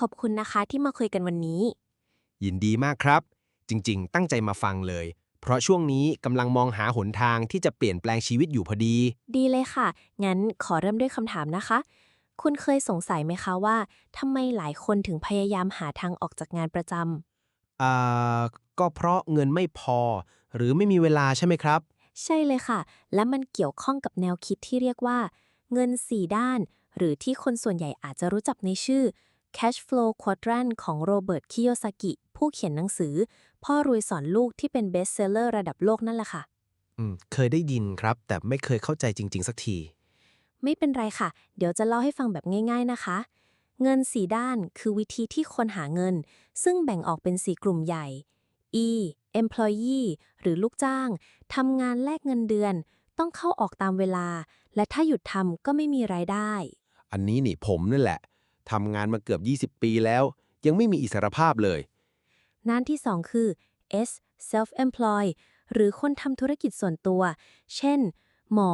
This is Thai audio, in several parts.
ขอบคุณนะคะที่มาคุยกันวันนี้ ยินดีมากครับ จริง ๆ ตั้งใจมาฟังเลย เพราะช่วงนี้กำลังมองหาหนทางที่จะเปลี่ยนแปลงชีวิตอยู่พอดี ดีเลยค่ะ งั้นขอเริ่มด้วยคำถามนะคะ คุณเคยสงสัยไหมคะว่าทำไมหลายคนถึงพยายามหาทางออกจากงานประจำอ่า ก็เพราะเงินไม่พอ หรือไม่มีเวลาใช่ไหมครับใช่เลยค่ะ และมันเกี่ยวข้องกับแนวคิดที่เรียกว่า เงิน4ด้าน หรือที่คนส่วนใหญ่อาจจะรู้จักในชื่อ Cash Flow Quadrant ของโรเบิร์ตคิโยซากิ ผู้เขียนหนังสือ พ่อรวยสอนลูกที่เป็นเบสเซลเลอร์ระดับโลกนั่นแหละค่ะ อืม เคยได้ยินครับ แต่ไม่เคยเข้าใจจริง ๆ สักที ไม่เป็นไรค่ะ เดี๋ยวจะเล่าให้ฟังแบบง่าย ๆนะคะ เงิน4ด้านคือวิธีที่คนหาเงิน ซึ่งแบ่งออกเป็น4กลุ่มใหญ่ E employee หรือลูกจ้างทำงานแลกเงินเดือน ต้องเข้าออกตามเวลา และถ้าหยุดทำก็ไม่มีรายได้ อันนี้นี่ผมนั่นแหละ ทำงานมาเกือบ 20 ปีแล้ว ยังไม่มีอิสรภาพเลยด้านที่ 2 คือ S self employ หรือคนทำธุรกิจส่วนตัว เช่น หมอ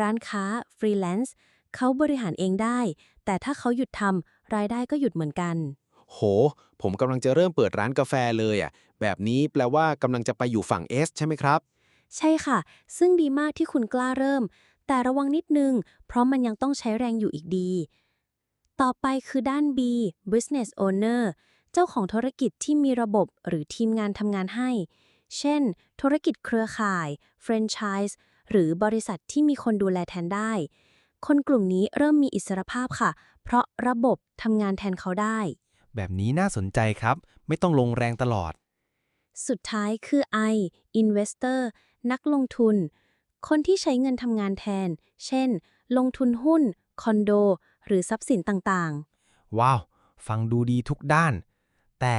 ร้านค้า ฟรีแลนซ์เขาบริหารเองได้ แต่ถ้าเขาหยุดทำรายได้ก็หยุดเหมือนกัน โห ผมกำลังจะเริ่มเปิดร้านกาแฟเลยอะ แบบนี้แปลว่ากำลังจะไปอยู่ฝั่ง S ใช่ไหมครับ ใช่ค่ะ ซึ่งดีมากที่คุณกล้าเริ่ม แต่ระวังนิดนึง เพราะมันยังต้องใช้แรงอยู่อีกดี ต่อไปคือด้าน B business owner เจ้าของธุรกิจที่มีระบบหรือทีมงานทำงานให้ เช่น ธุรกิจเครือข่าย แฟรนไชส์ หรือบริษัทที่มีคนดูแลแทนได้ คนกลุ่มนี้เริ่มมีอิสรภาพค่ะ เพราะระบบทำงานแทนเขาได้ แบบนี้น่าสนใจครับ ไม่ต้องลงแรงตลอด สุดท้ายคือ I investor นักลงทุน คนที่ใช้เงินทำงานแทน เช่น ลงทุนหุ้น คอนโด หรือทรัพย์สินต่างว้าว ฟังดูดีทุกด้าน แต่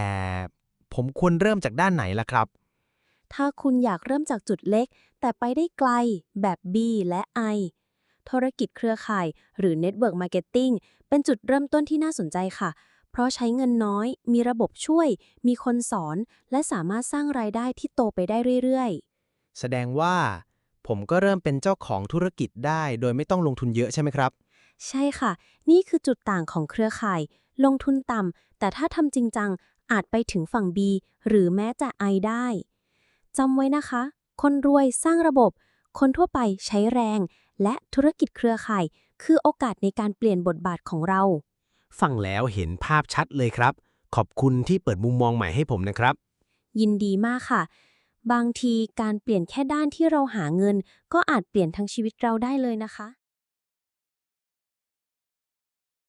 ผมควรเริ่มจากด้านไหนล่ะครับๆถ้าคุณอยากเริ่มจากจุดเล็ก แต่ไปได้ไกลแบบ B และ I ธุรกิจเครือข่าย หรือ Network Marketing เป็นจุดเริ่มต้นที่น่าสนใจค่ะ เพราะใช้เงินน้อย มีระบบช่วย มีคนสอน และสามารถสร้างรายได้ที่โตไปได้เรื่อยๆ แสดงว่าผมก็เริ่มเป็นเจ้าของธุรกิจได้ โดยไม่ต้องลงทุนเยอะใช่ไหมครับ ใช่ค่ะ นี่คือจุดต่างของเครือข่าย ลงทุนต่ำแต่ถ้าทำจริงจังอาจไปถึงฝั่ง B หรือแม้จะ I ได้จำไว้นะคะ คนรวยสร้างระบบ คนทั่วไปใช้แรง และธุรกิจเครือข่าย คือโอกาสในการเปลี่ยนบทบาทของเรา ฟังแล้วเห็นภาพชัดเลยครับ ขอบคุณที่เปิดมุมมองใหม่ให้ผมนะครับ ยินดีมากค่ะ บางทีการเปลี่ยนแค่ด้านที่เราหาเงิน ก็อาจเปลี่ยนทั้งชีวิตเราได้เลยนะคะ